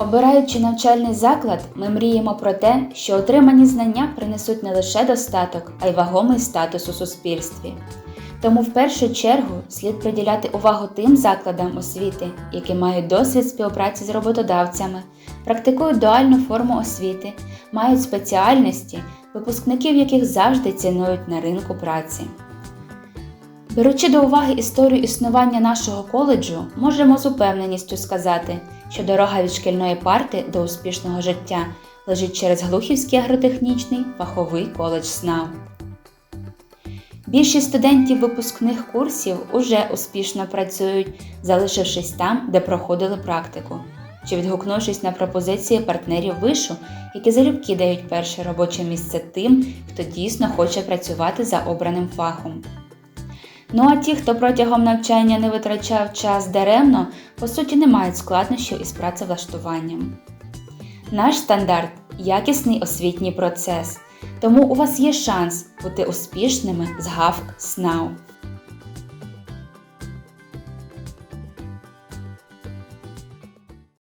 Обираючи навчальний заклад, ми мріємо про те, що отримані знання принесуть не лише достаток, а й вагомий статус у суспільстві. Тому в першу чергу слід приділяти увагу тим закладам освіти, які мають досвід співпраці з роботодавцями, практикують дуальну форму освіти, мають спеціальності, випускників яких завжди цінують на ринку праці. Беручи до уваги історію існування нашого коледжу, можемо з упевненістю сказати, що дорога від шкільної парти до успішного життя лежить через Глухівський агротехнічний фаховий коледж СНАУ. Більшість студентів випускних курсів уже успішно працюють, залишившись там, де проходили практику, чи відгукнувшись на пропозиції партнерів вишу, які залюбки дають перше робоче місце тим, хто дійсно хоче працювати за обраним фахом. Ну а ті, хто протягом навчання не витрачав час даремно, по суті не мають складнощів із працевлаштуванням. Наш стандарт якісний освітній процес, тому у вас є шанс бути успішними з ГАВК СНАУ.